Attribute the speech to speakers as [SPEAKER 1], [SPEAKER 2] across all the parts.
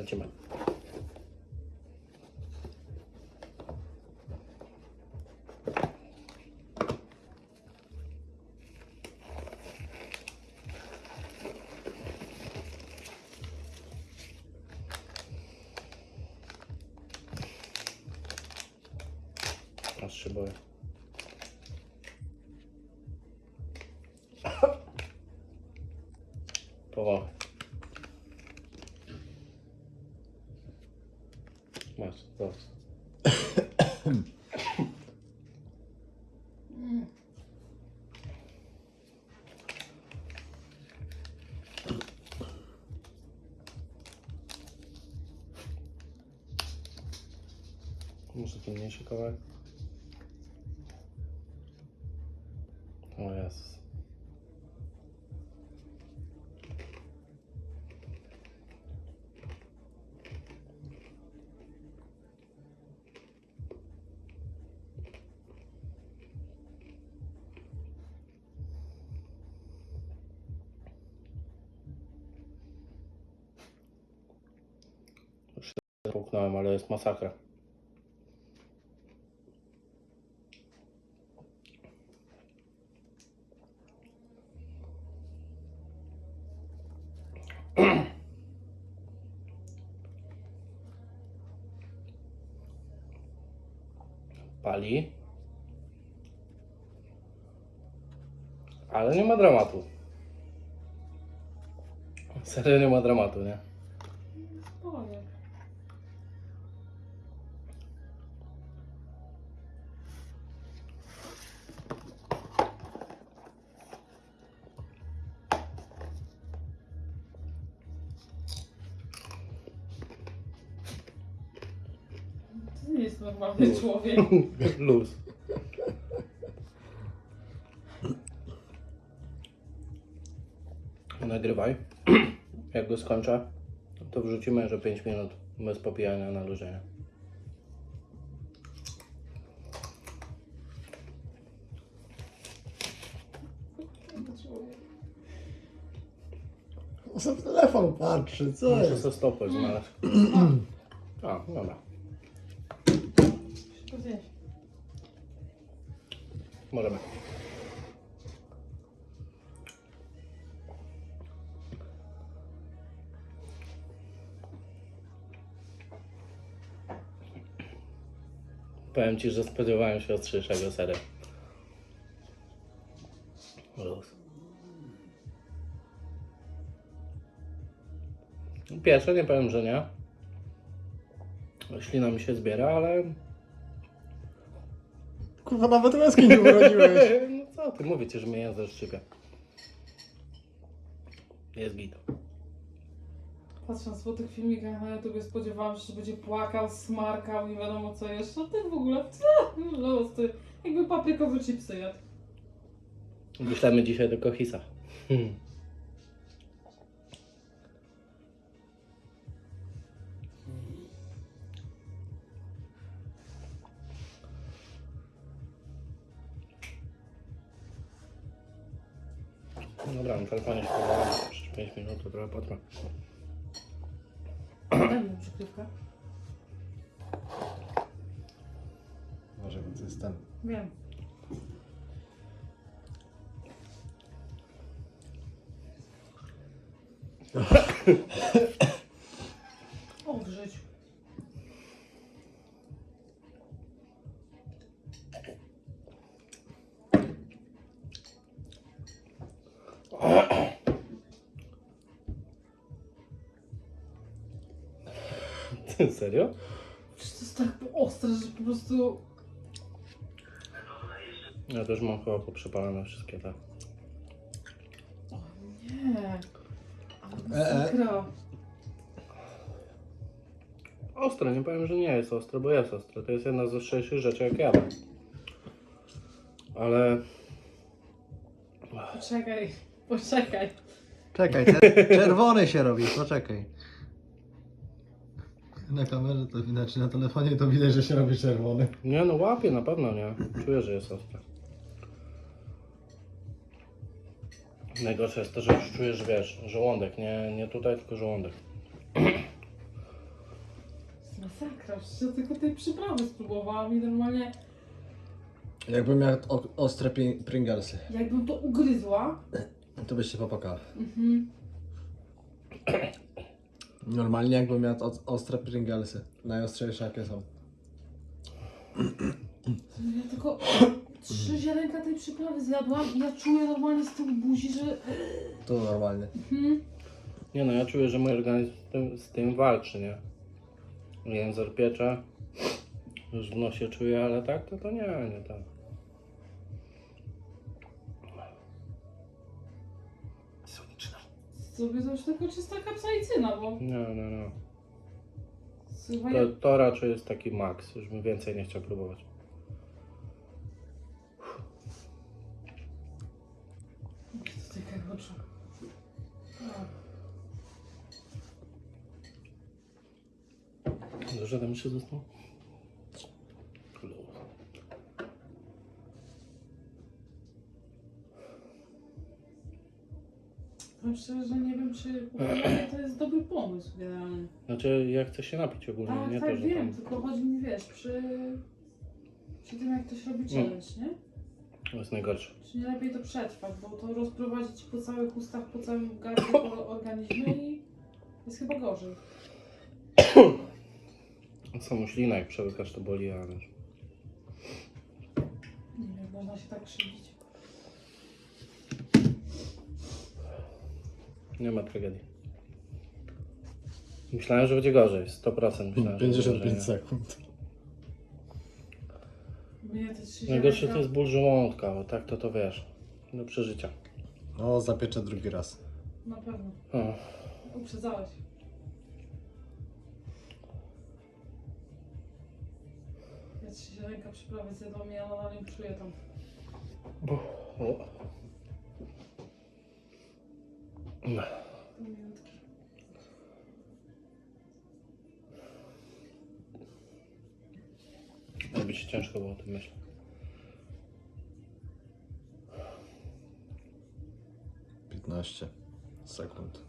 [SPEAKER 1] Начинаем. Расшибаю. Повага. Смач, завжди. Может, это мне еще się połknąłem, ale jest masakra. Pali. Ale nie ma dramatu. Serio nie ma dramatu, nie?
[SPEAKER 2] Jest normalny człowiek.
[SPEAKER 1] Luz. Nagrywaj. Jak go skończę, to wrzucimy, że 5 minut bez popijania na luzie. nie?
[SPEAKER 3] Co w telefon patrzy, co
[SPEAKER 1] Muszę
[SPEAKER 3] jest?
[SPEAKER 1] sobie stopę znaleźć. A, dobra.
[SPEAKER 2] Zjeść.
[SPEAKER 1] Możemy. Powiem Ci, że spodziewałem się ostrzejszego sery. Luz. Pierwsze nie powiem, że nie. Ślina mi się zbiera, ale
[SPEAKER 3] Kurwa, nawet łezki nie urodziłeś.
[SPEAKER 1] no co ty, mówię ci, że mnie język szczypia. Jest git.
[SPEAKER 2] Patrząc po tych filmikach na YouTube spodziewałam się, że będzie płakał, smarkał, nie wiadomo co jeszcze. A ten w ogóle los, ty. Jakby paprykowe chipsy jadł.
[SPEAKER 1] Wyślemy dzisiaj do Kohisa. Hmm. Dobra, na telefonie się powiem. Przez 5 minut to trochę potrwa.
[SPEAKER 2] Daj mi przykrywkę.
[SPEAKER 3] Może więc jestem.
[SPEAKER 2] Wiem.
[SPEAKER 1] Serio?
[SPEAKER 2] Przecież to jest tak ostre, że po prostu...
[SPEAKER 1] Ja też mam chyba poprzepalane wszystkie te.
[SPEAKER 2] O nie. Ale
[SPEAKER 3] E, e.
[SPEAKER 2] masakra.
[SPEAKER 1] Ostre, nie powiem, że nie jest ostre, bo jest ostre. To jest jedna z ostrzejszych rzeczy, jak jadę. Ale
[SPEAKER 2] Poczekaj, poczekaj.
[SPEAKER 3] Czekaj, czer- czerwony się robi, poczekaj. Na kamerze to widać, na telefonie to widać, że się robi czerwony.
[SPEAKER 1] nie no łapie na pewno nie. Czuję, że jest ostre. Najgorsze jest to, że już czujesz, wiesz, żołądek, nie, nie tutaj, tylko żołądek.
[SPEAKER 2] Masakra, przecież ja tylko tej przyprawy spróbowałam i normalnie
[SPEAKER 3] Jakbym miał o, ostre pi- Pringlesy,
[SPEAKER 2] jakbym to ugryzła.
[SPEAKER 3] to byś się popakała. Normalnie jakbym miał o, ostre Pringlesy. Najostrzejsze jakie są.
[SPEAKER 2] Ja tylko trzy ziarenka tej przyprawy zjadłam i ja czuję normalnie z tyłu buzi, że...
[SPEAKER 3] To normalnie.
[SPEAKER 2] Mhm.
[SPEAKER 1] Nie no, ja czuję, że mój organizm z tym, z tym walczy, nie? Język piecze, już w nosie czuję, ale tak to, to nie, nie tak.
[SPEAKER 2] Sobie to już tylko czysta kapsaicyna, bo...
[SPEAKER 1] Nie, nie, nie.
[SPEAKER 2] Słuchaj,
[SPEAKER 1] To, to raczej jest taki maks, już bym więcej nie chciał próbować.
[SPEAKER 2] To taka oczu.
[SPEAKER 1] Dużo tam jeszcze zostało?
[SPEAKER 2] Szczerze, że nie wiem, czy kupowanie to jest dobry pomysł generalnie.
[SPEAKER 1] Znaczy, ja chcę się napić ogólnie,
[SPEAKER 2] Tak,
[SPEAKER 1] nie
[SPEAKER 2] tak,
[SPEAKER 1] to, że
[SPEAKER 2] wiem,
[SPEAKER 1] tam...
[SPEAKER 2] tylko chodzi mi, wiesz, przy... Przy tym, jak ktoś robi challenge, nie?
[SPEAKER 1] To jest najgorsze.
[SPEAKER 2] Czy nie lepiej to przetrwać, bo to rozprowadzi ci po całych ustach, po całym gardle, po organizmie i jest chyba gorzej.
[SPEAKER 1] Samą ślinę jak przełykasz to boli, ale...
[SPEAKER 2] Nie wiem, można się tak krzywdzić.
[SPEAKER 1] Nie ma tragedii. Myślałem, że będzie gorzej, 100% myślałem, że będzie
[SPEAKER 3] 55
[SPEAKER 1] gorzej.
[SPEAKER 3] sekund.
[SPEAKER 2] Mnie te trzy
[SPEAKER 1] Najgorsze
[SPEAKER 2] ziarenka-
[SPEAKER 1] to jest ból żołądka, bo tak to to wiesz, do przeżycia.
[SPEAKER 3] No, zapieczę drugi raz.
[SPEAKER 2] Na pewno.
[SPEAKER 1] O,
[SPEAKER 2] Uprzedzałeś. Ja trzy ziarenka przyprawy zjadłam i ja nadal nie czuję tam.
[SPEAKER 1] o.
[SPEAKER 2] te minutki.
[SPEAKER 1] Robi się ciężko było o tym myśleć.
[SPEAKER 3] Piętnaście sekund.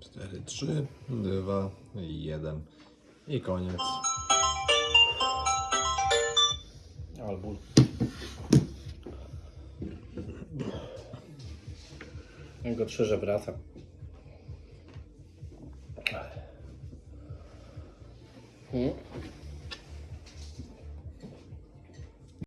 [SPEAKER 3] Cztery, trzy, dwa, jeden. I koniec.
[SPEAKER 1] Go trzyże wraca. Hmm?